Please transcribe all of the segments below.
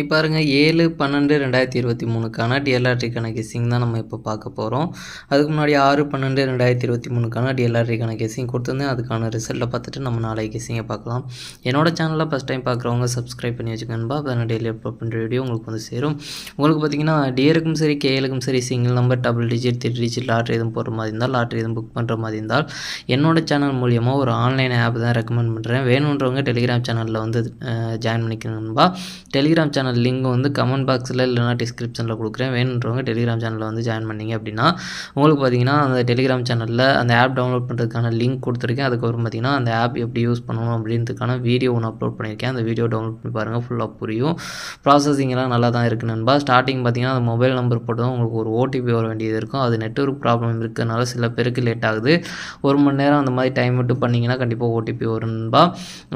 இப்போ பாருங்கள் ஏழு பன்னெண்டு ரெண்டாயிரத்தி இருபத்தி மூணுக்கான டிஎல்ஆர்டிக்கான கெஸிங் தான் நம்ம இப்போ பார்க்க போகிறோம் அதுக்கு முன்னாடி ஆறு பன்னெண்டு ரெண்டாயிரத்தி இருபத்தி மூணுக்கான டிஎல்ஆர்டிக்கான கெஸிங் கொடுத்துருந்தேன். அதுக்கான ரிசல்ட்டை பார்த்துட்டு நம்ம நாளைக்கு கெஸிங்கை பார்க்கலாம். என்னோட சேனலில் ஃபஸ்ட் டைம் பார்க்குறவங்க சப்ஸ்கிரைப் பண்ணி வச்சுக்கணும்பா அப்போ நான் டெய்லி அப்லோட் பண்ணுற வீடியோ உங்களுக்கு வந்து சேரும். உங்களுக்கு பார்த்தீங்கன்னா டிஏருக்கும் சரி கேஎலுக்கும் சரி single number double digit three digit lottery எதுவும் போடுற மாதிரி இருந்தால் லாட்ரி எதுவும் புக் பண்ணுற மாதிரி இருந்தால் என்னோட சேனல் மூலியமாக ஒரு ஆன்லைன் ஆப் தான் ரெக்கமெண்ட் பண்ணுறேன் வேணுன்றவங்க டெலிகிராம் சேனலில் வந்து ஜாயின் பண்ணிக்கணும்பா டெலிகிராம் சேனல் லிங்க் வந்து கமெண்ட் பாக்ஸில் இல்லைனா டிஸ்கிரிப்ஷனில் கொடுக்குறேன். வேணுன்றவங்க டெலிகிராம் சேனலில் வந்து ஜாயின் பண்ணிங்க அப்படின்னா உங்களுக்கு பார்த்தீங்கன்னா அந்த டெலிகிராம் சேனலில் அந்த ஆப் டவுன்லோட் பண்ணுறதுக்கான லிங்க் கொடுத்துருக்கேன். அதுக்கப்புறம் பார்த்தீங்கன்னா அந்த ஆப் எப்படி யூஸ் பண்ணணும் அப்படின்றதுக்கான வீடியோ ஒன்று அப்லோட் பண்ணியிருக்கேன். அந்த வீடியோ டவுன்லோட் பண்ணி பாருங்கள் ஃபுல்லாக புரியும். ப்ராசஸிங்லாம் நல்லா தான் இருக்குது நண்பா. ஸ்டார்டிங் பார்த்தீங்கன்னா அந்த மொபைல் நம்பர் போட்டு தான் உங்களுக்கு ஒரு ஓடிபி வர வேண்டியது இருக்கும். அது நெட்ஒர்க் ப்ராப்ளம் இருக்கிறதுனால சில பேருக்கு லேட் ஆகுது. ஒரு மணி நேரம் அந்த மாதிரி டைம் மட்டும் பண்ணிங்கன்னா கண்டிப்பாக ஓடிபி வரும்பா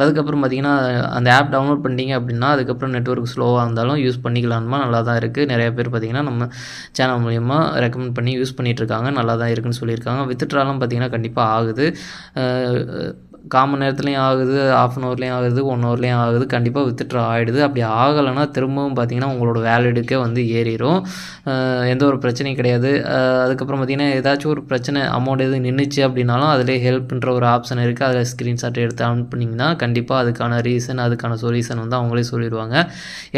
அதுக்கப்புறம் பார்த்தீங்கன்னா அந்த ஆப் டவுன்லோட் பண்ணிட்டீங்க அப்படின்னா அதுக்கப்புறம் நெட்ஒர்க் ஸ்லோவாக இருந்தாலும் யூஸ் பண்ணிக்கலாமா நல்லா தான் இருக்குது நிறைய பேர் பார்த்திங்கன்னா நம்ம சேனல் மூலிமா ரெக்கமெண்ட் பண்ணி யூஸ் பண்ணிகிட்ருக்காங்க நல்லா தான் இருக்குதுன்னு சொல்லியிருக்காங்க. வித்ட்ராலும் பார்த்திங்கன்னா கண்டிப்பாக ஆகுது. காமன் நேரத்துலையும் ஆகுது ஆஃப் அன் ஹவர்லேயும் ஆகுது ஒன் ஹவர்லேயும் ஆகுது கண்டிப்பாக வித்ட்ரா ஆகிடுது அப்படி ஆகலைன்னா திரும்பவும் பார்த்திங்கன்னா உங்களோட வேலிடுக்கே வந்து ஏறிடும் எந்த ஒரு பிரச்சனையும் கிடையாது. அதுக்கப்புறம் பார்த்திங்கன்னா ஏதாச்சும் ஒரு பிரச்சனை அமௌண்ட் எதுவும் நின்றுச்சு அப்படின்னாலும் அதிலே ஹெல்ப்ன்ற ஒரு ஆப்ஷன் இருக்குது அதில் ஸ்க்ரீன்ஷாட் எடுத்து அனுப்புனீங்கன்னா கண்டிப்பாக அதுக்கான ரீசன் அதுக்கான சொல்யூஷன் வந்து அவங்களே சொல்லிடுவாங்க.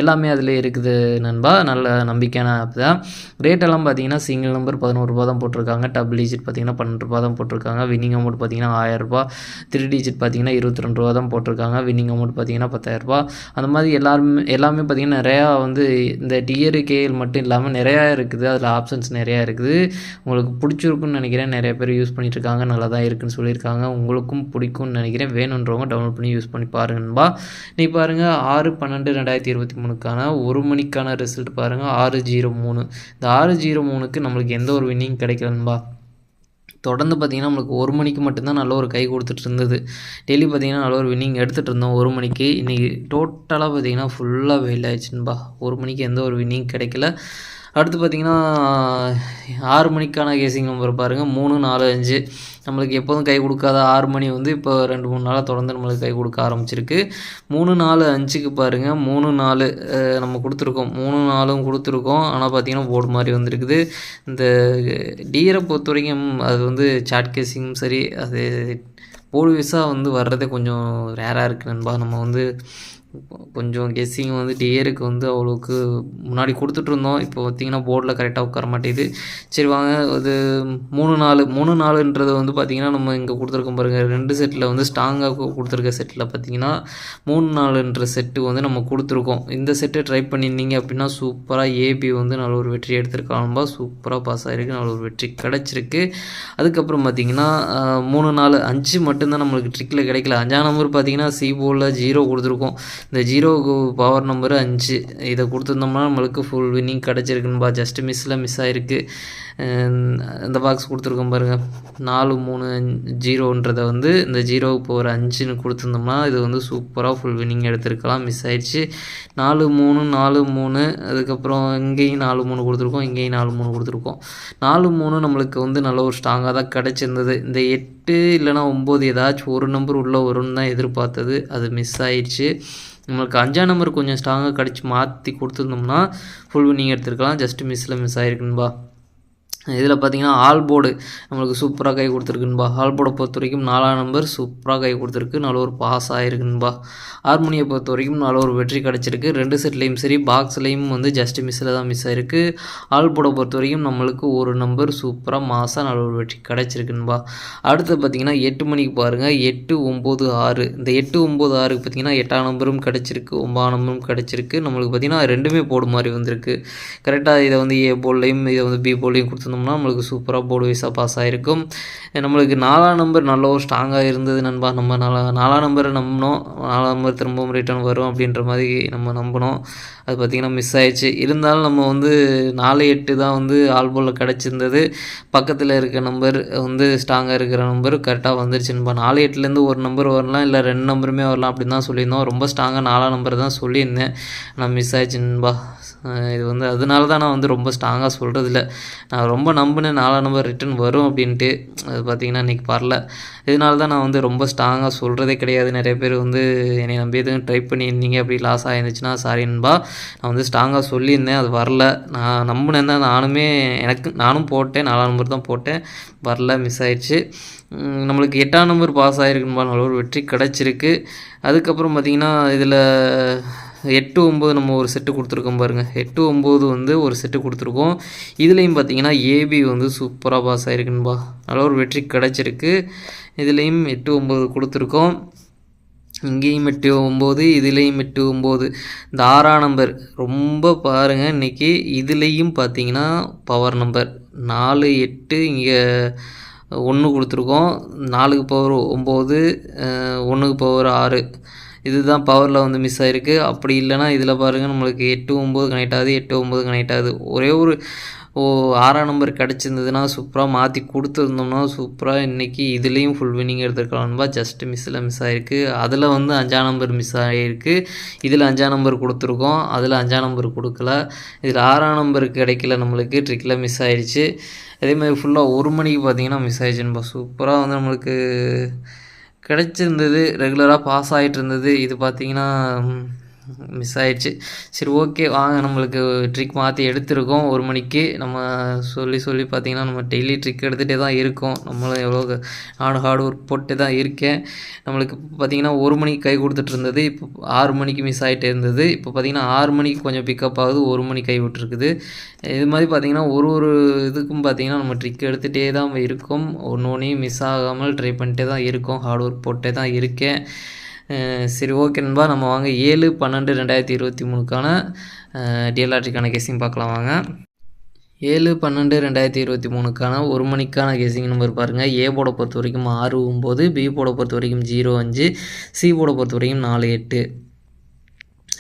எல்லாமே அதில் இருக்குது நண்பா. நல்ல நம்பிக்கையான ஆப் தான். ரேட்டெல்லாம் பார்த்தீங்கன்னா சிங்கிள் நம்பர் பதினோரு ரூபா தான் போட்டிருக்காங்க. டபுள் டிஜிட் பார்த்தீங்கன்னா பன்னெண்டு ரூபா தான் போட்டிருக்காங்க. வின்னிங் அமௌண்ட் பார்த்தீங்கன்னா ஆயிரரூபா த்ரீ டிஜிட் பார்த்தீங்கன்னா இருபத்தி ரெண்டு ரூபா தான் போட்டிருக்காங்க. வின்னிங் அமௌண்ட் பார்த்தீங்கன்னா பத்தாயிரரூபா அந்த மாதிரி எல்லாருமே எல்லாமே பார்த்தீங்கன்னா நிறையா வந்து இந்த டிஆர் கேஎல் மட்டும் இல்லாமல் நிறையா இருக்குது. அதில் ஆப்ஷன்ஸ் நிறையா இருக்குது. உங்களுக்கு பிடிச்சிருக்குன்னு நினைக்கிறேன். நிறைய பேர் யூஸ் பண்ணிட்டு இருக்காங்க நல்லா தான் இருக்குன்னு சொல்லியிருக்காங்க. உங்களுக்கும் பிடிக்கும்னு நினைக்கிறேன். வேணுன்றவங்க டவுன்லோட் பண்ணி யூஸ் பண்ணி பாருங்கன்பா நீ பாருங்கள் ஆறு பன்னெண்டு ரெண்டாயிரத்தி இருபத்தி மூணுக்கான ஒரு மணிக்கான ரிசல்ட் பாருங்கள் ஆறு ஜீரோ மூணு. இந்த ஆறு ஜீரோ மூணுக்கு நம்மளுக்கு எந்த ஒரு வின்னிங் கிடைக்கலன்பா தொடர்ந்து பார்த்திங்கன்னா நம்மளுக்கு ஒரு மணிக்கு மட்டும்தான் நல்ல ஒரு கை கொடுத்துட்டு இருந்தது. டெய்லி பார்த்திங்கன்னா நல்ல ஒரு வின்னிங் எடுத்துகிட்டு இருந்தோம். ஒரு மணிக்கு. இன்றைக்கி டோட்டலாக பார்த்திங்கன்னா ஃபுல்லாக வெயில் ஆயிடுச்சுன்பா. ஒரு மணிக்கு எந்த ஒரு வின்னிங் கிடைக்கல. அடுத்து பார்த்திங்கன்னா ஆறு மணிக்கான கேசிங் நம்பர் பாருங்கள் மூணு நாலு அஞ்சு. நம்மளுக்கு எப்போதும் கை கொடுக்காத ஆறு மணி வந்து இப்போ ரெண்டு மூணு நாளாக தொடர்ந்து நம்மளுக்கு கை கொடுக்க ஆரம்பிச்சிருக்கு. மூணு நாலு அஞ்சுக்கு பாருங்கள் மூணு நாலு நம்ம கொடுத்துருக்கோம். மூணு நாலும் கொடுத்துருக்கோம். ஆனால் பார்த்திங்கன்னா போர்டு மாதிரி வந்திருக்குது. இந்த டீரை பொறுத்த வரைக்கும் அது வந்து சாட் கேசிங்கும் சரி அது போர்டு விசா வந்து வர்றதே கொஞ்சம் ரேராக இருக்குது நண்பா. நம்ம வந்து கொஞ்சம் கெஸ்ஸிங் வந்து டியருக்கு வந்து அவ்வளோக்கு முன்னாடி கொடுத்துட்ருந்தோம் இப்போ பார்த்திங்கன்னா போர்டில் கரெக்டாக உட்கார மாட்டேங்குது. சரி வாங்க அது மூணு நாலு மூணு நாலுன்றது வந்து பார்த்திங்கன்னா நம்ம இங்கே கொடுத்துருக்கோம் பாருங்கள் ரெண்டு செட்டில் வந்து ஸ்ட்ராங்காக கொடுத்துருக்க செட்டில் பார்த்திங்கன்னா மூணு நாலுன்ற செட்டு வந்து நம்ம கொடுத்துருக்கோம். இந்த செட்டை ட்ரை பண்ணியிருந்தீங்க அப்படின்னா சூப்பராக ஏபி வந்து நல்ல ஒரு வெற்றி எடுத்திருக்காங்கப்பா சூப்பராக பாஸ் ஆகிருக்கு நல்ல ஒரு வெற்றி கிடச்சிருக்கு. அதுக்கப்புறம் பார்த்திங்கன்னா மூணு நாலு அஞ்சு மட்டும்தான் நம்மளுக்கு ட்ரிக்கில் கிடைக்கல. அஞ்சாம் நம்பர் பார்த்திங்கன்னா சி போர்டில் ஜீரோ கொடுத்துருக்கோம். இந்த ஜீரோவுக்கு பவர் நம்பரு அஞ்சு. இதை கொடுத்துருந்தோம்னா நம்மளுக்கு ஃபுல் வின்னிங் கிடச்சிருக்குன்பா ஜஸ்ட் மிஸ்ஸில் மிஸ் ஆகிருக்கு இந்த பாக்ஸ் கொடுத்துருக்கோம் பாருங்கள் நாலு மூணு ஜீரோன்றதை வந்து இந்த ஜீரோவுக்கு போகிற அஞ்சுன்னு கொடுத்துருந்தோம்னா இது வந்து சூப்பராக ஃபுல் வின்னிங் எடுத்திருக்கலாம். மிஸ் ஆயிடுச்சு. நாலு மூணு நாலு மூணு. அதுக்கப்புறம் இங்கேயும் நாலு மூணு கொடுத்துருக்கோம். இங்கேயும் நாலு மூணு கொடுத்துருக்கோம். நாலு மூணு நம்மளுக்கு வந்து நல்ல ஒரு ஸ்ட்ராங்காக தான் கிடச்சிருந்தது. இந்த எட்டு இல்லைனா ஒம்பது ஏதாச்சும் ஒரு நம்பர் உள்ளே வரும்னு தான் எதிர்பார்த்தது. அது மிஸ் ஆயிடுச்சு. நம்மளுக்கு அஞ்சாம் நம்பர் கொஞ்சம் ஸ்ட்ராங்காக கிடச்சி மாற்றி கொடுத்துருந்தோம்னா ஃபுல் வின்னிங் எடுத்துருக்கலாம். ஜஸ்ட் மிஸ்ஸில் மிஸ் ஆகிருக்குன்பா இதில் பார்த்தீங்கன்னா ஆல் போர்டு நம்மளுக்கு சூப்பராக கை கொடுத்துருக்குன்பா. ஆல் போர்டை பொறுத்த வரைக்கும் நாலாம் நம்பர் சூப்பராக கை கொடுத்துருக்கு. நல்ல ஒரு பாஸ் ஆகிருக்குன்பா ஹார்மோனியை பொறுத்த வரைக்கும் நல்ல ஒரு வெற்றி கிடச்சிருக்கு. ரெண்டு செட்லேயும் சரி பாக்ஸ்லேயும் வந்து ஜஸ்ட் மிஸ்ஸில் தான் மிஸ் ஆகிருக்கு ஆல் போர்டை பொறுத்த வரைக்கும் நம்மளுக்கு ஒரு நம்பர் சூப்பராக மாதம் நல்ல ஒரு வெற்றி கிடச்சிருக்குன்பா. அடுத்து பார்த்தீங்கன்னா எட்டு மணிக்கு பாருங்கள் எட்டு ஒம்பது ஆறு. இந்த எட்டு ஒம்பது ஆறுக்கு பார்த்தீங்கன்னா எட்டாம் நம்பரும் கிடச்சிருக்கு. ஒம்பதாம் நம்பரும் கிடச்சிருக்கு. நம்மளுக்கு பார்த்தீங்கன்னா ரெண்டுமே போர்டு மாதிரி வந்திருக்கு. கரெக்டாக இதை வந்து ஏ போல்லையும் இதை வந்து பி போல்லையும் கொடுத்து கொடுத்துருந்தோம்னா நம்மளுக்கு சூப்பராக போர்டு வைஸாக பாஸ் ஆகிருக்கும் நம்மளுக்கு நாலாம் நம்பர் நல்ல ஒரு ஸ்ட்ராங்காக இருந்தது நண்பா. நம்ம நாலா நாலாம் நம்பரை நம்பினோம். நாலாம் நம்பர் திரும்பவும் ரிட்டர்ன் வரும் அப்படின்ற மாதிரி நம்ம நம்பினோம். அது பார்த்திங்கன்னா மிஸ் ஆயிடுச்சு. இருந்தாலும் நம்ம வந்து நாலு எட்டு தான் வந்து ஆல்போலில் கிடச்சிருந்தது. பக்கத்தில் இருக்க நம்பர் வந்து ஸ்ட்ராங்காக இருக்கிற நம்பர் கரெக்டாக வந்துருச்சு நண்பா. நாலு எட்டுலேருந்து ஒரு நம்பர் வரலாம் இல்லை ரெண்டு நம்பருமே வரலாம் அப்படின்னு தான் சொல்லியிருந்தோம். ரொம்ப ஸ்ட்ராங்காக நாலாம் நம்பர் தான் சொல்லியிருந்தேன். நான் மிஸ் ஆயிடுச்சு நண்பா. இது வந்து அதனால தான் நான் வந்து ரொம்ப ஸ்ட்ராங்காக சொல்கிறதில்ல நான் ரொம்ப நம்பினேன். நாலாம் நம்பர் ரிட்டன் வரும் அப்படின்ட்டு. அது பார்த்திங்கன்னா இன்றைக்கி வரல. இதனால தான் நான் வந்து ரொம்ப ஸ்ட்ராங்காக சொல்கிறதே கிடையாது. நிறைய பேர் வந்து என்னை நம்பி எதுவும் ட்ரை பண்ணியிருந்தீங்க அப்படி லாஸ் ஆகிருந்துச்சுன்னா சாரி நண்பா. நான் வந்து ஸ்ட்ராங்காக சொல்லியிருந்தேன். அது வரல. நான் நம்பினேன் தான். நானுமே எனக்கு நானும் போட்டேன். நாலாம் நம்பர் தான் போட்டேன். வரல மிஸ் ஆயிடுச்சு. நம்மளுக்கு எட்டாம் நம்பர் பாஸ் ஆகிருக்குன்னு நல்ல ஒரு வெற்றி கிடச்சிருக்கு. அதுக்கப்புறம் பார்த்திங்கன்னா இதில் எட்டு ஒம்பது நம்ம ஒரு செட்டு கொடுத்துருக்கோம் பாருங்கள் எட்டு ஒம்பது வந்து ஒரு செட்டு கொடுத்துருக்கோம். இதுலேயும் பார்த்தீங்கன்னா ஏபி வந்து சூப்பராக பாஸ் ஆகிருக்குன்பா நல்ல ஒரு வெற்றி கிடச்சிருக்கு. இதுலேயும் எட்டு ஒம்பது கொடுத்துருக்கோம். இங்கேயும் எட்டு ஒம்பது இதுலேயும் எட்டு ஒம்பது. இந்த ஆறாம் நம்பர் ரொம்ப பாருங்கள் இன்றைக்கி இதுலேயும் பார்த்தீங்கன்னா பவர் நம்பர் நாலு எட்டு இங்கே ஒன்று கொடுத்துருக்கோம். நாலுக்கு பவர் ஒம்பது ஒன்றுக்கு பவர் ஆறு. இதுதான் பவரில் வந்து மிஸ் ஆகிருக்கு அப்படி இல்லைன்னா இதில் பாருங்கள் நம்மளுக்கு எட்டு ஒம்பது கனெக்ட் ஆகுது எட்டு ஒம்பது கனெக்ட் ஆகுது. ஒரே ஒரு ஓ ஆறாம் நம்பர் கிடச்சிருந்ததுன்னா சூப்பராக மாற்றி கொடுத்துருந்தோம்னா சூப்பராக இன்றைக்கி இதுலேயும் ஃபுல் வின்னிங் எடுத்துருக்கலாம்பா ஜஸ்ட் மிஸ்ஸில் மிஸ் ஆகிருக்கு அதில் வந்து அஞ்சாம் நம்பர் மிஸ் ஆகிருக்கு இதில் அஞ்சாம் நம்பர் கொடுத்துருக்கோம். அதில் அஞ்சாம் நம்பர் கொடுக்கல. இதில் ஆறாம் நம்பர் கிடைக்கல நம்மளுக்கு. ட்ரிக்கில் மிஸ் ஆயிடுச்சு. அதே மாதிரி ஃபுல்லாக ஒரு மணிக்கு பார்த்தீங்கன்னா மிஸ் ஆயிடுச்சுன்பா சூப்பராக வந்து நம்மளுக்கு கிடச்சிருந்தது ரெகுலராக பாஸ் ஆகிட்டு இருந்தது இது பார்த்தீங்கன்னா மிஸ் ஆயிடுச்சு. சரி ஓகே வாங்க நம்மளுக்கு ட்ரிக் மாற்றி எடுத்திருக்கோம். ஒரு மணிக்கு நம்ம சொல்லி சொல்லி பார்த்தீங்கன்னா நம்ம டெய்லி ட்ரிக் எடுத்துகிட்டே தான் இருக்கோம். நம்மளும் எவ்வளோ நானும் ஹார்ட் ஒர்க் போட்டு தான் இருக்கேன். நம்மளுக்கு பார்த்தீங்கன்னா ஒரு மணிக்கு கை கொடுத்துட்டு இருந்தது. இப்போ ஆறு மணிக்கு மிஸ் ஆகிட்டே இருந்தது. இப்போ பார்த்தீங்கன்னா ஆறு மணிக்கு கொஞ்சம் பிக்கப் ஆகுது. ஒரு மணி கை விட்டுருக்குது. இது மாதிரி பார்த்திங்கன்னா ஒரு ஒரு இதுக்கும் பார்த்தீங்கன்னா நம்ம ட்ரிக் எடுத்துகிட்டே தான் இருக்கோம். ஒன்று ஒன்றையும் மிஸ் ஆகாமல் ட்ரை பண்ணிட்டே தான் இருக்கோம். ஹார்ட் ஒர்க் போட்டே தான் இருக்கேன். சரி ஓகே நண்பா. நம்ம வாங்க. ஏழு பன்னெண்டு ரெண்டாயிரத்தி இருபத்தி மூணுக்கான டிஎல்ஆர்டிக்கான கெஸிங் பார்க்கலாம் வாங்க. ஏழு பன்னெண்டு ரெண்டாயிரத்தி இருபத்தி மூணுக்கான ஒரு மணிக்கான கெஸிங் நம்பர் பாருங்கள் ஏ போட பொறுத்த வரைக்கும் ஆறு ஒம்பது பி போட பொறுத்த வரைக்கும் ஜீரோ அஞ்சு சி போட பொறுத்த வரைக்கும் நாலு எட்டு.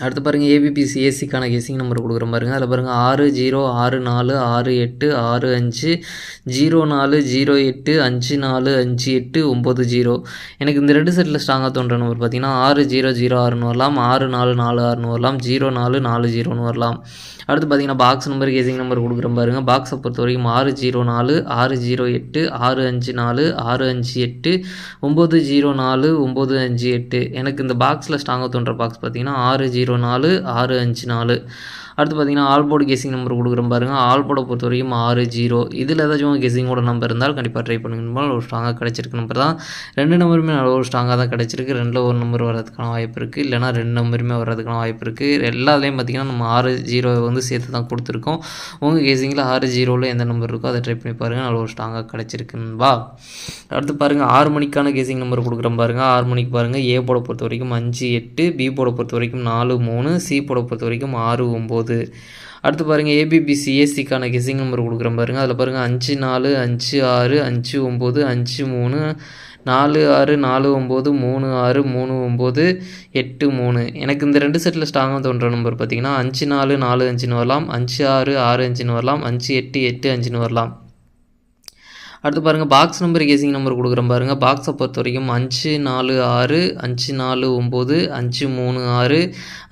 அடுத்து பாருங்கள் ஏபிபிசி ஏசிக்கான கேசிங் நம்பர் கொடுக்குற பாருங்கள் அதில் பாருங்கள் ஆறு ஜீரோ ஆறு நாலு ஆறு எட்டு ஆறு அஞ்சு ஜீரோ நாலு ஜீரோ எட்டு அஞ்சு நாலு அஞ்சு எட்டு ஒம்பது ஜீரோ. எனக்கு இந்த ரெண்டு செட்டில் ஸ்ட்ராங்காக தோன்ற நம்பர் பார்த்தீங்கன்னா ஆறு ஜீரோ ஜீரோ ஆறுன்னு வரலாம். ஆறு நாலு நாலு ஆறுன்னு வரலாம். ஜீரோ நாலு நாலு ஜீரோன்னு வரலாம். அடுத்து பார்த்தீங்கன்னா பாக்ஸ் நம்பர் கேசிங் நம்பர் கொடுக்குறோம் பாருங்கள் பாக்ஸை பொறுத்த வரைக்கும் ஆறு ஜீரோ நாலு ஆறு ஜீரோ எட்டு ஆறு அஞ்சு நாலு ஆறு அஞ்சு எட்டு ஒம்பது ஜீரோ நாலு ஒம்பது அஞ்சு எட்டு. எனக்கு இந்த பாக்ஸில் ஸ்ட்ராங்காக தோன்ற பாக்ஸ் பார்த்தீங்கன்னா ஆறு ஜீரோ நாலு ஆறு அஞ்சு நாலு. அடுத்து பார்த்தீங்கன்னா ஆல்போர்டு கெஸிங் நம்பர் கொடுக்குறோம் பாருங்கள் ஆல்போர்டை பொறுத்த வரைக்கும் ஆறு ஜீரோ. இதில் ஏதாச்சும் கெஸிங்கோட நம்பர் இருந்தால் கண்டிப்பாக ட்ரை பண்ணுங்க. ஒரு ஸ்ட்ராங்காக கிடச்சிருக்கு நம்பர் தான். ரெண்டு நம்பருமே நல்ல ஒரு ஸ்ட்ராங்காக தான் கிடச்சிருக்கு. ரெண்டில் ஒரு நம்பர் வர்றதுக்கான வாய்ப்பு இருக்குது இல்லைனா ரெண்டு நம்பருமே வர்றதுக்கான வாய்ப்பு இருக்குது எல்லாத்துலேயும் பார்த்தீங்கன்னா நம்ம ஆறு ஜீரோ வந்து சேர்த்து தான் கொடுத்துருக்கோம். உங்கள் கேசிங்கில் ஆறு ஜீரோவில் எந்த நம்பர் இருக்கோ அதை ட்ரை பண்ணி பாருங்கள் நல்ல ஒரு ஸ்ட்ராங்காக கிடச்சிருக்குன்பா அடுத்து பாருங்கள் ஆறு மணிக்கான கேசிங் நம்பர் கொடுக்குறோம் பாருங்கள் ஆறு மணிக்கு பாருங்கள் ஏ போட பொறுத்த வரைக்கும் அஞ்சு எட்டு பி போட பொறுத்த வரைக்கும் நாலு மூணு சி போட பொறுத்த வரைக்கும் ஆறு ஒம்பது அடுத்து பாருங்கள் ஏபிபிசி ஏசிக்கான கெசிங் நம்பர் கொடுக்குறேன் பாருங்கள் அதில் பாருங்கள் அஞ்சு நாலு அஞ்சு ஆறு அஞ்சு ஒம்பது அஞ்சு மூணு நாலு ஆறு நாலு ஒம்பது மூணு ஆறு மூணு ஒம்பது எட்டு மூணு. எனக்கு இந்த ரெண்டு செட்டில் ஸ்ட்ராங்காக தோன்ற நம்பர் பார்த்தீங்கன்னா அஞ்சு நாலு நாலு அஞ்சுன்னு வரலாம். அஞ்சு ஆறு ஆறு அஞ்சுன்னு வரலாம். அஞ்சு எட்டு எட்டு அஞ்சுன்னு வரலாம். அடுத்து பாருங்கள் பாக்ஸ் நம்பர் கேசிங் நம்பர் கொடுக்குறேன் பாருங்கள் பாக்ஸை பொறுத்த வரைக்கும் அஞ்சு நாலு ஆறு அஞ்சு நாலு ஒம்பது அஞ்சு மூணு ஆறு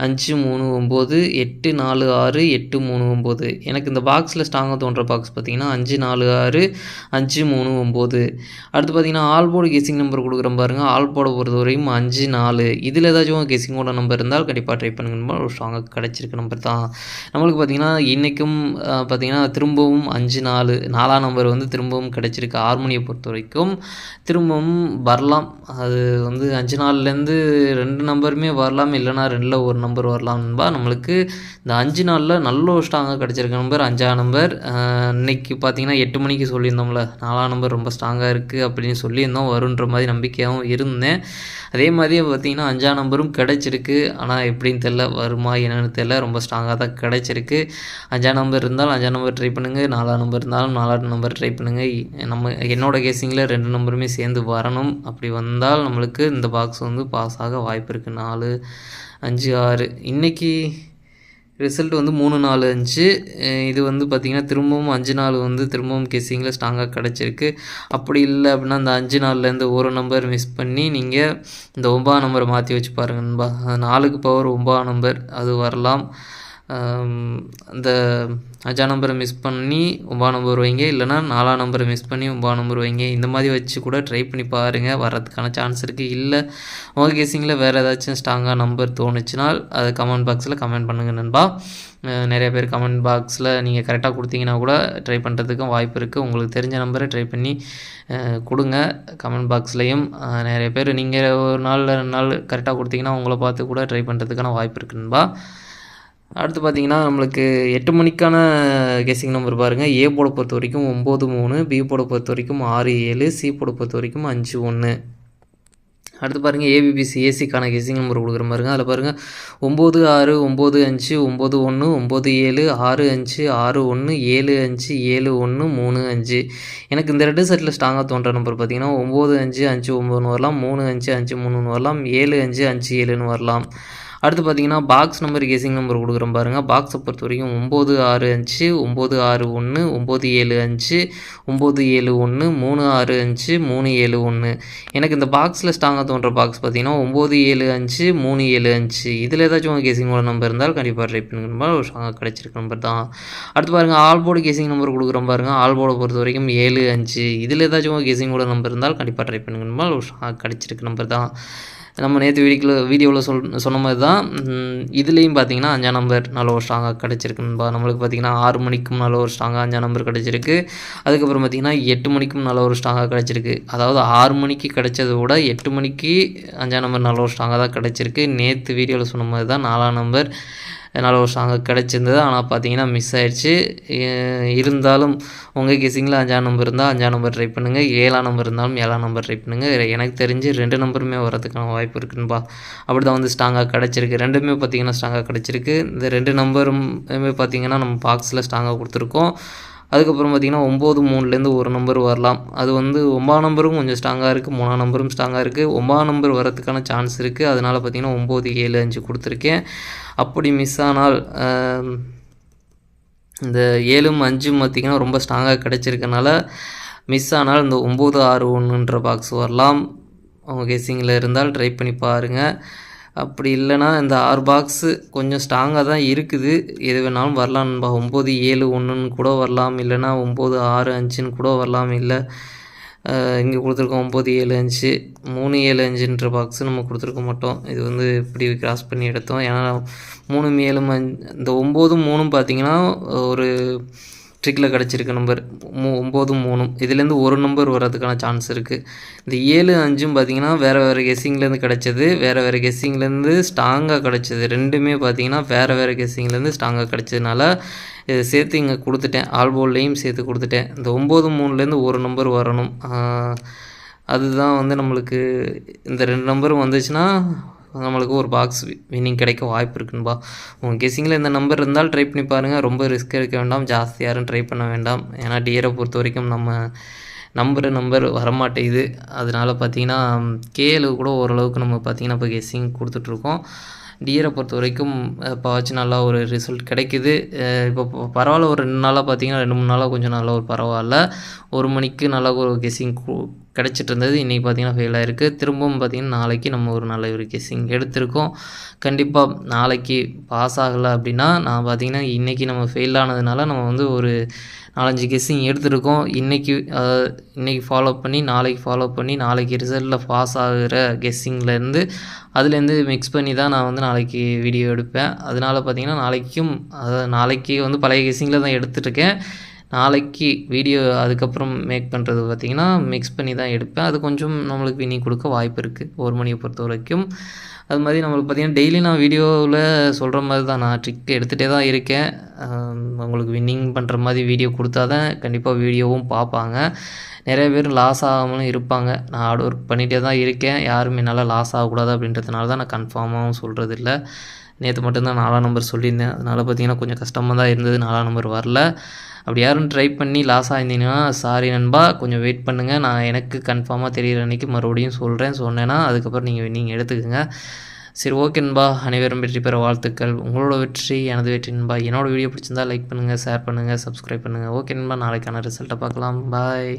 அஞ்சு மூணு ஒம்பது எட்டு நாலு ஆறு எட்டு மூணு ஒம்பது. எனக்கு இந்த பாக்ஸில் ஸ்ட்ராங்காக தோன்ற பாக்ஸ் பார்த்தீங்கன்னா அஞ்சு நாலு ஆறு அஞ்சு மூணு ஒம்பது. அடுத்து பார்த்தீங்கன்னா ஆல்போர்டு கேசிங் நம்பர் கொடுக்குறேன் பாருங்கள் ஆல்போர்டை பொறுத்த வரைக்கும் அஞ்சு நாலு. இதில் ஏதாச்சும் கேசிங்கோட நம்பர் இருந்தால் கண்டிப்பாக ட்ரை பண்ணுங்க ஒரு ஸ்ட்ராங்காக கிடச்சிருக்க நம்பர் தான். நம்மளுக்கு பார்த்தீங்கன்னா இன்றைக்கும் பார்த்தீங்கன்னா திரும்பவும் அஞ்சு நாலு நாலாம் நம்பர் வந்து திரும்பவும் கிடச்சி கிடச்சிருக்கு ஹார்மோனியை பொறுத்த வரைக்கும் திரும்பவும் வரலாம். அது வந்து அஞ்சு நாள்லேருந்து ரெண்டு நம்பருமே வரலாம் இல்லைனா ரெண்டில் ஒரு நம்பர் வரலாம்பா நம்மளுக்கு இந்த அஞ்சு நாளில் நல்ல ஒரு ஸ்ட்ராங்காக கிடச்சிருக்க நம்பர் அஞ்சாம் நம்பர். இன்றைக்கி பார்த்தீங்கன்னா எட்டு மணிக்கு சொல்லியிருந்தோம்ல நாலாம் நம்பர் ரொம்ப ஸ்ட்ராங்காக இருக்குது அப்படின்னு சொல்லியிருந்தோம். வருன்ற மாதிரி நம்பிக்கையாகவும் இருந்தேன். அதே மாதிரியே பார்த்தீங்கன்னா அஞ்சாம் நம்பரும் கிடச்சிருக்கு. ஆனால் எப்படின்னு தெரில வருமா என்னென்னு தெரில ரொம்ப ஸ்ட்ராங்காக தான் கிடச்சிருக்கு. அஞ்சாம் நம்பர் இருந்தாலும் அஞ்சாம் நம்பர் ட்ரை பண்ணுங்கள் நாலாம் நம்பர் இருந்தாலும் நாலாம் நம்பர் ட்ரை பண்ணுங்கள் நம்ம என்னோட கேசிங்கில் ரெண்டு நம்பருமே சேர்ந்து வரணும். அப்படி வந்தால் நம்மளுக்கு இந்த பாக்ஸ் வந்து பாஸ் ஆக வாய்ப்பு இருக்குது நாலு அஞ்சு ஆறு. இன்றைக்கி ரிசல்ட் வந்து மூணு நாலு அஞ்சு. இது வந்து பார்த்திங்கன்னா திரும்பவும் அஞ்சு நாள் வந்து திரும்பவும் கெஸ்ஸிங்கில் ஸ்ட்ராங்காக கிடச்சிருக்கு. அப்படி இல்லை அப்படின்னா அந்த அஞ்சு நாள்லேருந்து ஒரு நம்பர் மிஸ் பண்ணி நீங்கள் இந்த ஒன்பதாம் நம்பரை மாற்றி வச்சு பாருங்க நண்பா. நாலுக்கு பவர் ஒன்பதாம் நம்பர் அது வரலாம். அந்த அஜா நம்பரை மிஸ் பண்ணி ஒம்பா நம்பர் வைங்க இல்லைனா நாலாம் நம்பரை மிஸ் பண்ணி ஒம்பா நம்பர் வைங்க. இந்த மாதிரி வச்சு கூட ட்ரை பண்ணி பாருங்கள் வர்றதுக்கான சான்ஸ் இருக்குது இல்லை உங்கள் கேசிங்கில் வேறு ஏதாச்சும் ஸ்ட்ராங்காக நம்பர் தோணுச்சுன்னா அதை கமெண்ட் பாக்ஸில் கமெண்ட் பண்ணுங்கள் நண்பா. நிறைய பேர் கமெண்ட் பாக்ஸில் நீங்கள் கரெக்டாக கொடுத்தீங்கன்னா கூட ட்ரை பண்ணுறதுக்கும் வாய்ப்பு இருக்குது உங்களுக்கு தெரிஞ்ச நம்பரை ட்ரை பண்ணி கொடுங்க. கமெண்ட் பாக்ஸ்லேயும் நிறைய பேர் நீங்கள் ஒரு நாள் ரெண்டு நாள் கரெக்டாக கொடுத்தீங்கன்னா உங்களை பார்த்து கூட ட்ரை பண்ணுறதுக்கான வாய்ப்பு இருக்குது அடுத்து பார்த்தீங்கன்னா நம்மளுக்கு எட்டு மணிக்கான கெஸிங் நம்பர் பாருங்கள் ஏ போட பொறுத்த வரைக்கும் ஒம்பது மூணு பி போட பொறுத்த வரைக்கும் ஆறு ஏழு சி போட பொறுத்த வரைக்கும் அஞ்சு ஒன்று அடுத்து பாருங்கள் ஏபிபிசி ஏசிக்கான கெஸிங் நம்பர் கொடுக்குற பாருங்க அதில் பாருங்கள் ஒம்பது ஆறு ஒம்பது அஞ்சு ஒம்பது ஒன்று ஒம்பது ஏழு ஆறு அஞ்சு ஆறு ஒன்று ஏழு அஞ்சு ஏழு ஒன்று மூணு அஞ்சு. எனக்கு இந்த ரெண்டு செட்டில் ஸ்ட்ராங்காக தோன்ற நம்பர் பார்த்தீங்கன்னா ஒம்பது அஞ்சு அஞ்சு ஒம்பதுன்னு வரலாம் மூணு அஞ்சு அஞ்சு மூணுன்னு வரலாம் ஏழு அஞ்சு அஞ்சு ஏழுன்னு வரலாம். அடுத்து பார்த்தீங்கன்னா பாக்ஸ் நம்பர் கேசிங் நம்பர் கொடுக்குறோம் பாருங்கள் பாக்ஸை பொறுத்த வரைக்கும் ஒம்பது ஆறு அஞ்சு ஒம்பது ஆறு ஒன்று ஒம்பது ஏழு அஞ்சு ஒம்பது ஏழு ஒன்று மூணு ஆறு அஞ்சு மூணு ஏழு ஒன்று எனக்கு இந்த பாக்ஸில் ஸ்ட்ராங்காக தோன்ற பாக்ஸ் பார்த்தீங்கன்னா ஒம்பது ஏழு அஞ்சு மூணு ஏழு அஞ்சு. இதில் ஏதாச்சும் உங்கள் கேசிங்கோட நம்பர் இருந்தால் கண்டிப்பாக ட்ரை பண்ணுங்க ஒரு ஸ்ட்ராங்காக கிடச்சிருக்க நம்பர் தான். அடுத்து பாருங்கள் ஆல்போர்டு கேசிங் நம்பர் கொடுக்குறோம் பாருங்கள் ஆல்போர்டை பொறுத்த வரைக்கும் ஏழு அஞ்சு. இதில் ஏதாச்சும் உங்கள் கேசிங்கோட நம்பர் இருந்தால் கண்டிப்பாக ட்ரை பண்ணுங்க. ஒரு ஸ்ட்ராங்காக கிடச்சிருக்க நம்பர் தான். நம்ம நேற்று வீடியோக்குள்ள வீடியோவில் சொல் சொன்ன மாதிரி தான் இதுலேயும் பார்த்தீங்கன்னா அஞ்சாம் நம்பர் நல்ல ஒரு ஸ்ட்ராங்காக கிடச்சிருக்குன்னு பா நம்மளுக்கு பார்த்தீங்கன்னா ஆறு மணிக்கும் நல்ல ஒரு ஸ்ட்ராங்காக அஞ்சாம் நம்பர் கிடச்சிருக்கு. அதுக்கப்புறம் பார்த்திங்கன்னா எட்டு மணிக்கும் நல்ல ஒரு ஸ்ட்ராங்காக கிடச்சிருக்கு. அதாவது ஆறு மணிக்கு கிடச்சதை விட எட்டு மணிக்கு அஞ்சாம் நம்பர் நல்ல ஒரு ஸ்ட்ராங்காக தான் கிடச்சிருக்கு. நேற்று வீடியோவில் சொன்ன மாதிரி தான் நாலாம் நம்பர் நல்ல ஒரு ஸ்ட்ராங்காக கிடச்சிருந்தது. ஆனால் பார்த்தீங்கன்னா மிஸ் ஆகிடுச்சு இருந்தாலும் உங்கள் கெஸிங்கில் அஞ்சாம் நம்பர் இருந்தால் அஞ்சாம் நம்பர் ட்ரை பண்ணுங்கள் ஏழாம் நம்பர் இருந்தாலும் ஏழாம் நம்பர் ட்ரை பண்ணுங்கள் எனக்கு தெரிஞ்சு ரெண்டு நம்பருமே வரதுக்கான வாய்ப்பு இருக்குன்பா. அப்படி தான் வந்து ஸ்ட்ராங்காக கிடச்சிருக்கு. ரெண்டுமே பார்த்தீங்கன்னா ஸ்ட்ராங்காக கிடச்சிருக்கு. இந்த ரெண்டு நம்பருமே பார்த்தீங்கன்னா நம்ம பாக்ஸில் ஸ்ட்ராங்காக கொடுத்துருக்கோம். அதுக்கப்புறம் பார்த்தீங்கன்னா ஒம்பது மூணுலேருந்து ஒரு நம்பர் வரலாம். அது வந்து ஒம்பதாம் நம்பரும் கொஞ்சம் ஸ்ட்ராங்காக இருக்குது மூணாம் நம்பரும் ஸ்ட்ராங்காக இருக்குது ஒம்பதாம் நம்பர் வரதுக்கான சான்ஸ் இருக்குது அதனால் பார்த்தீங்கன்னா ஒம்பது ஏழு அஞ்சு கொடுத்துருக்கேன். அப்படி மிஸ் ஆனால் இந்த ஏழும் அஞ்சும் பார்த்திங்கன்னா ரொம்ப ஸ்ட்ராங்காக கிடச்சிருக்கனால மிஸ் ஆனால் இந்த ஒம்பது ஆறு ஒன்றுன்ற பாக்ஸ் வரலாம். உங்கள் கெஸிங்கில் இருந்தால் ட்ரை பண்ணி பாருங்கள் அப்படி இல்லைன்னா இந்த ஆறு பாக்ஸு கொஞ்சம் ஸ்ட்ராங்காக தான் இருக்குது. எது வேணாலும் வரலாம் நண்பா. ஒம்பது ஏழு ஒன்றுன்னு கூட வரலாம். இல்லைன்னா ஒம்பது ஆறு அஞ்சுன்னு கூட வரலாம். இல்லை இங்கே கொடுத்துருக்கோம் ஒம்பது ஏழு அஞ்சு மூணு ஏழு அஞ்சுன்ற பாக்ஸு நம்ம கொடுத்துருக்க மாட்டோம். இது வந்து இப்படி கிராஸ் பண்ணி எடுத்தோம். ஏன்னா மூணு ஏழும் அஞ்சு இந்த ஒம்போதும் மூணும் பார்த்திங்கன்னா ஒரு ட்ரிக்கில் கிடச்சிருக்கு நம்பர் மூ ஒம்போதும் மூணும். இதுலேருந்து ஒரு நம்பர் வர்றதுக்கான சான்ஸ் இருக்குது இந்த ஏழு அஞ்சும் பார்த்தீங்கன்னா வேறு வேறு கெஸ்ஸிங்லேருந்து கிடச்சது வேறு வேறு கெஸ்ஸிங்லேருந்து ஸ்ட்ராங்காக கிடச்சது. ரெண்டுமே பார்த்தீங்கன்னா வேறு வேறு கெஸ்ஸிங்லேருந்து ஸ்ட்ராங்காக கிடச்சதுனால இதை சேர்த்து இங்கே கொடுத்துட்டேன். ஆல்போல்லையும் சேர்த்து கொடுத்துட்டேன். இந்த ஒம்பது மூணுலேருந்து ஒரு நம்பர் வரணும். அதுதான் வந்து நம்மளுக்கு இந்த ரெண்டு நம்பரும் வந்துச்சுன்னா நம்மளுக்கு ஒரு பாக்ஸ் வின்னிங் கிடைக்க வாய்ப்பு இருக்குன்பா உங்கள் கெஸிங்கில் இந்த நம்பர் இருந்தால் ட்ரை பண்ணி பாருங்கள் ரொம்ப ரிஸ்க் எடுக்க வேண்டாம். ஜாஸ்தி யாரும் ட்ரை பண்ண வேண்டாம். ஏன்னா டியரை பொறுத்த வரைக்கும் நம்ம நம்பர் நம்பர் வரமாட்டேங்குது. அதனால பார்த்தீங்கன்னா கேலு கூட ஓரளவுக்கு நம்ம பார்த்தீங்கன்னா இப்போ கெஸ்ஸிங் கொடுத்துட்ருக்கோம் டியரை பொறுத்த வரைக்கும் இப்போ வச்சு நல்லா ஒரு ரிசல்ட் கிடைக்குது. இப்போ பரவாயில்ல. ஒரு ரெண்டு நாளாக பார்த்தீங்கன்னா ரெண்டு மூணு நாளாக கொஞ்சம் நல்லா ஒரு பரவாயில்ல. ஒரு மணிக்கு நல்லா ஒரு கெஸ்ஸிங் கிடச்சிட்டு இருந்தது இன்றைக்கி பார்த்திங்கன்னா ஃபெயில் ஆயிருக்கு. திரும்பவும் பார்த்திங்கன்னா நாளைக்கு நம்ம ஒரு நல்ல ஒரு கெஸ்ஸிங் எடுத்திருக்கோம். கண்டிப்பாக நாளைக்கு பாஸ் ஆகலை அப்படின்னா நான் பார்த்தீங்கன்னா இன்றைக்கி நம்ம ஃபெயில் ஆனதுனால நம்ம வந்து ஒரு நாலஞ்சு கெஸ்ஸிங் எடுத்திருக்கோம். இன்றைக்கி இன்றைக்கி ஃபாலோ பண்ணி நாளைக்கு ஃபாலோ பண்ணி நாளைக்கு ரிசல்ட்டில் பாஸ் ஆகிற கெஸ்ஸிங்லேருந்து அதுலேருந்து மிக்ஸ் பண்ணி தான் நான் வந்து நாளைக்கு வீடியோ எடுப்பேன். அதனால பார்த்தீங்கன்னா நாளைக்கும் அதாவது நாளைக்கு வந்து பழைய கெஸ்ஸிங்கில் தான் எடுத்துகிட்ருக்கேன் நாளைக்கு வீடியோ அதுக்கப்புறம் மேக் பண்ணுறது பார்த்திங்கன்னா மிக்ஸ் பண்ணி தான் எடுப்பேன். அது கொஞ்சம் நம்மளுக்கு வினிங் கொடுக்க வாய்ப்பு இருக்குது ஒரு மணியை பொறுத்த வரைக்கும். அது மாதிரி நம்மளுக்கு பார்த்திங்கன்னா டெய்லி நான் வீடியோவில் சொல்கிற மாதிரி தான் நான் ட்ரிக் எடுத்துகிட்டே தான் இருக்கேன். உங்களுக்கு வின்னிங் பண்ணுற மாதிரி வீடியோ கொடுத்தா தான் கண்டிப்பாக வீடியோவும் பார்ப்பாங்க. நிறைய பேர் லாஸ் ஆகாமலும் இருப்பாங்க. நான் ஹார்ட் ஒர்க் பண்ணிகிட்டே தான் இருக்கேன். யாரும் என்னால் லாஸ் ஆகக்கூடாது அப்படின்றதுனால தான் நான் கன்ஃபார்மாகவும் சொல்கிறது இல்லை நேற்று மட்டும்தான் நாலாம் நம்பர் சொல்லியிருந்தேன். அதனால் பார்த்தீங்கன்னா கொஞ்சம் கஷ்டமாக தான் இருந்தது. நாலாம் நம்பர் வரல. அப்படி யாரும் ட்ரை பண்ணி லாஸ் ஆயிருந்தீங்கன்னா சாரி நண்பா கொஞ்சம் வெயிட் பண்ணுங்கள் நான் எனக்கு கன்ஃபார்மாக தெரியிற அன்றைக்கி மறுபடியும் சொல்கிறேன் சொன்னேன்னா அதுக்கப்புறம் நீங்கள் நீங்கள் எடுத்துக்கோங்க. சரி ஓகே நண்பா. அனைவரும் வெற்றி பெற வாழ்த்துக்கள். உங்களோட வெற்றி எனது வெற்றி நண்பா. என்னோட வீடியோ பிடிச்சிருந்தா லைக் பண்ணுங்கள் ஷேர் பண்ணுங்கள் சப்ஸ்கிரைப் பண்ணுங்கள் ஓகே நண்பா நாளைக்கான ரிசல்ட்டை பார்க்கலாம். பாய்